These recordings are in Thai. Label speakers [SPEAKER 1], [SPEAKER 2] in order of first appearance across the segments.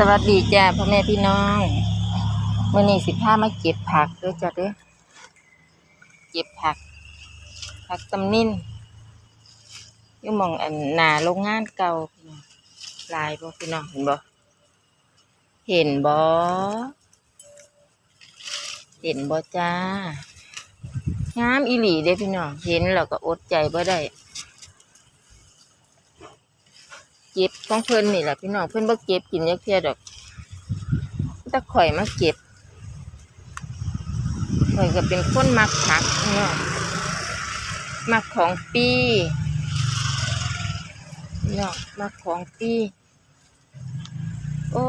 [SPEAKER 1] สวัสดีจ้าพ่อแม่พี่น้องมื่อนี้สิบห้ามาเก็บผักด้วยจ้ะเด้อเก็บผัก ผักตำนินยู่มองอันหนาโรงงานเก่าพี่น้องลายบ่พี่น้องเห็นบ่เห็นบ่เห็นบ่จ้างามอีหลีเด้พี่น้องเห็นแล้วก็อดใจบ่ได้ เก็บของเพิ่นนี่แหละพี่น้องเพิ่นบ่เก็บกินยักเทียดอกตะข่อยมาเก็บข่อยก็เป็นคนมักผักพี่น้องมักของปีพี่น้องมักของปีโอ้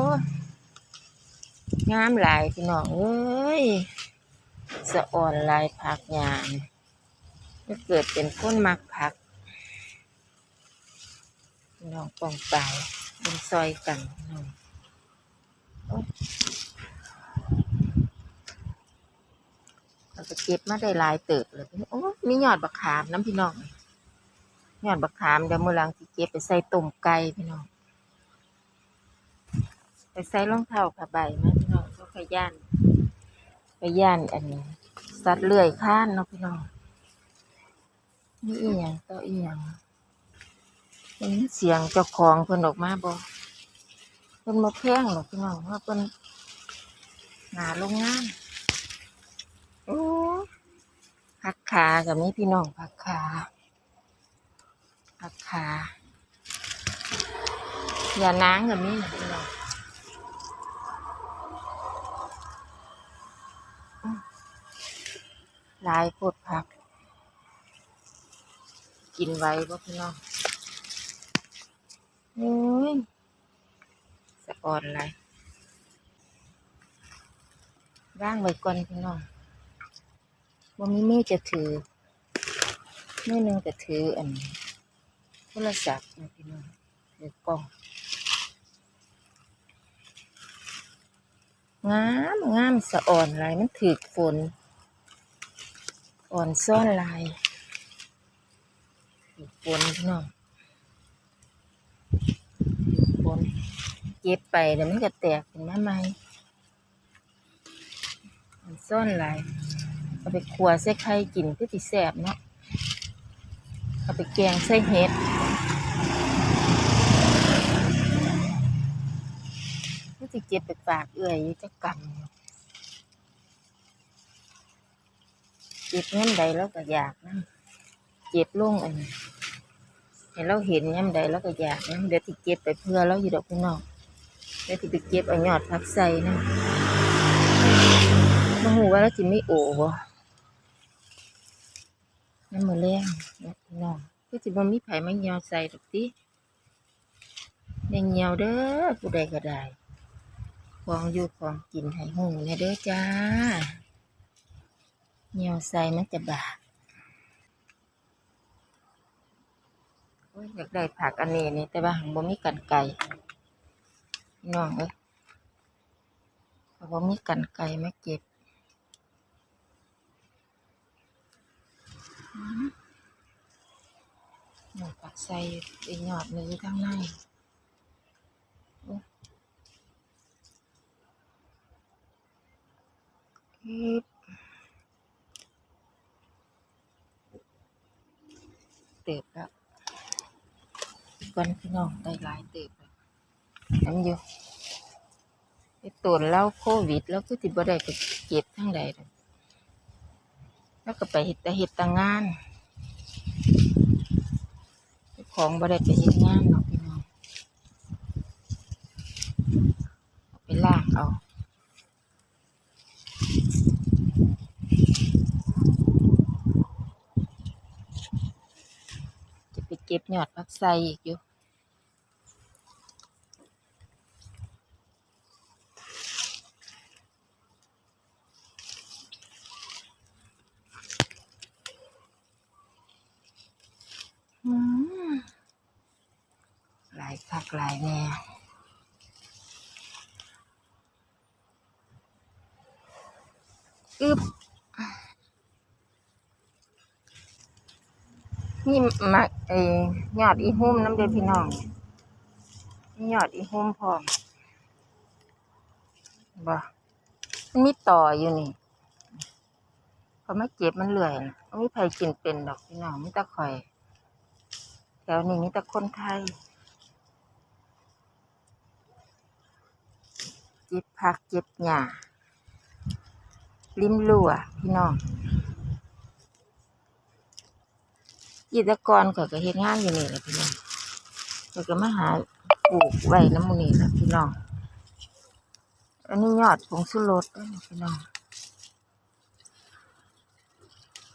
[SPEAKER 1] งามหลายพี่น้องเอ้ยสะอ่อนลายผักยางถ้าเกิดเป็นคนมักผัก น้องปองไปเป็นซอยกันน้องโอ๊ยเราจะเก็บมาได้หลายเติบเลยโอ้มียอดบักขามน้ำพี่น้องยอดบักขามเดี๋ยวมือหลังที่เก็บไปใส่ต้มไก่พี่น้องไปใส่รองเท้าผ้าใบมาพี่น้องก็ขย่านไปย่านอันนี้สัตว์เลื้อยข้านเนาะพี่น้องนี่อีหยังต่ออีหยัง เป็นเสียงเจ้าของเพิ่นออกมาบ่เพิ่นมาแพงหรอกพี่น้องว่าเพิ่นหาโรงงานโอ้ผักขากับมีพี่น้องผักขาผักขาอย่านางกับมีนะพี่น้องอื้อหลายโพดผัก กินไว้บ่พี่น้อง โอ้ยสะอ่อนไรร่างไว้ก่อนพี่น้องบ่มีมือจะถือมือหนึงจะถืออันโทรศัพท์นะพี่น้องถือกล้องงามงามสะอ่อนลายมันถือฝน อ่อนซ่อนลายถือฝนพี่น้อง นเก็บไปเดี๋ยวมันก็แตกเป็นมาใหม่มันซ่อนหลายเอาไปขัวใส่ไข่กินคือสิแซ่บเนาะเอาไปแกงใส่เห็ดคือสิเก็บไปฝากเอื่อยจะกำเก็บเงินใดแล้วก็อยากนะเก็บลงอันนี้ เห็นเราเห็นย่ำใดแล้วก็อยากนะเดี๋ยวที่เก็บไปเพื่อเราอยู่ดอกพี่น้องเดี๋ยวที่ไปเก็บเอายอดพักใส่นะมาหูว่าเราจิไม่โอ้บ่น้ำมือแรงนะพี่น้องคือจิบ่มีไผ่มาเหี่ยวใส่ดอกติแดงเหี่ยวเด้อผู้ใดก็ได้ของอยู่ของกินให้หูเนี่ยเด้อจ้าเหี่ยวใส่มันจะบาด อยากได้ผักอันนี้นี่แต่ว่าหังบ่มีกันไก่น้องเอ้ยบ่มีกันไก่มาเก็บหมดผักใส่อีกหยอดนึงอยู่ข้างในโอ้ยฮึบเติบแล้ว ก่อนพี่น้องได้หลายเติบแล้วน้ำอยู่ไอ้ตัวเล่าโควิด แล้วก็ติดบ่ได้ไปเก็บทั้งใดแล้วก็ไปเฮ็ดแต่เฮ็ดต่างงานของบ่ได้ไปเฮ็ดงานหรอกพี่น้องไปลางเอาจะไปเก็บยอดผักไส่อีกอยู่ อืมหลาย คักหลายแน่อึบนี่มาเอยอดอีหุ่มน้ำเดือพี่น้องนี่ยอดอีหุ่มพร้อมบ่มันมีต่ออยู่นี่เขาไม่เก็บมันเลื่อยไม่มีใครกินเป็นดอกพี่น้องมีแต่ข่อยแถวนี้มีแต่คนไทย เก็บผักเก็บหญ้าริมรั้วพี่น้องกิจกรข่อยก็เฮ็ดงานอยู่นี่แหละพี่น้องข่อยก็มาหาปลูกไว้น้ำมูนี่แหละพี่น้อง อันนี้ยอดผงสุรสด้วยพี่น้อง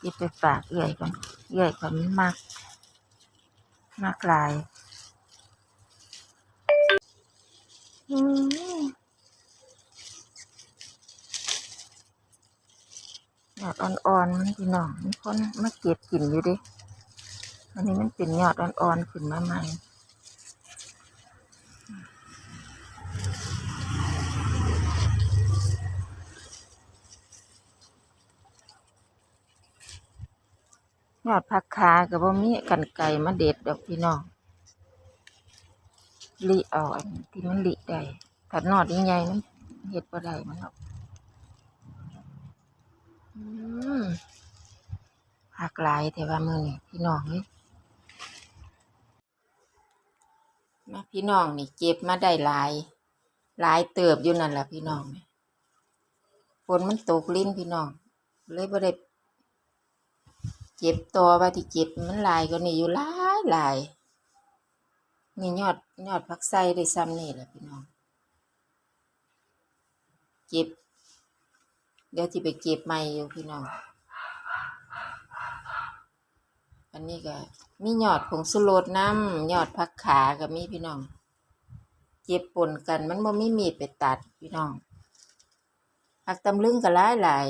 [SPEAKER 1] หยิบไปฝากเอื่อยก่อนเอื่อยก่อนมันมากมากหลายอืม ยอดอ่อนๆมันพี่น้องมีคนมาเก็บกินอยู่ดิอันนี้มันเป็นยอดอ่อนๆขึ้นมาใหม่ยอดผักขากับบ่มีกันไก่มาเด็ดดอกพี่น้องลิอาอันที่มันลิได้ถ้านอดใหญ่ๆมันเฮ็ดบ่ได้มันหรอก อืมผักหลายแต่ว่ามือนี้พี่น้องเอ้ยมาพี่น้องนี่เก็บมาได้หลาย หลายเติบอยู่นั่นแหละพี่น้องฝนมันตกลิ้นพี่น้อง เลยบ่ได้เจ็บตัวว่าที่เจ็บมันหลายก็นี่อยู่หลายหลายนี่ยอดยอดผักไส้ได้ซ้ำนี่แหละพี่น้อง เก็บ เดี๋ยวที่ไปเก็บใหม่อยู่พี่น้อง อันนี้ก็มีหยอดผงสุโรสน้ำหยอดผักขาก็มีพี่น้อง เก็บปนกันมันบ่มีมีดไปตัดพี่น้องผักตำลึงก็หลายหลาย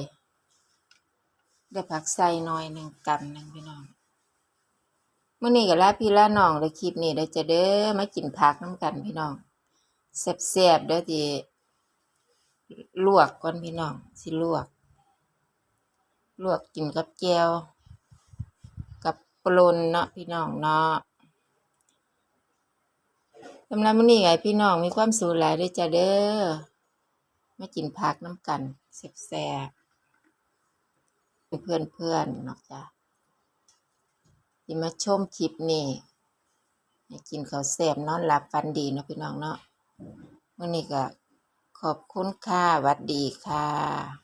[SPEAKER 1] ได้ผักใส่น่อยหนึ่งกำหนึ่งพี่น้องเมื่อนี้ก็ลาพี่ลาน้องเลยคลิปนี้ได้จะเด้อมากินผักน้ำกันพี่น้องแซ่บๆเด้อที่ ลวกก่อนพี่น้องสิลวก ลวกกินกับแจวกับปลนเนาะพี่น้องเนาะสำหรับมื้อนี้ไงพี่น้องมีความสุขหลายด้อจ้ะเด้อมากินผักน้ำกันแซ่บๆเพื่อนเพื่อนๆเนาะจ้ะที่มาชมคลิปนี้กินข้าวแซ่บนอนหลับฝันดีเนาะพี่น้องเนาะวันนี้ก็ ขอบคุณค่ะหวัดดีค่ะ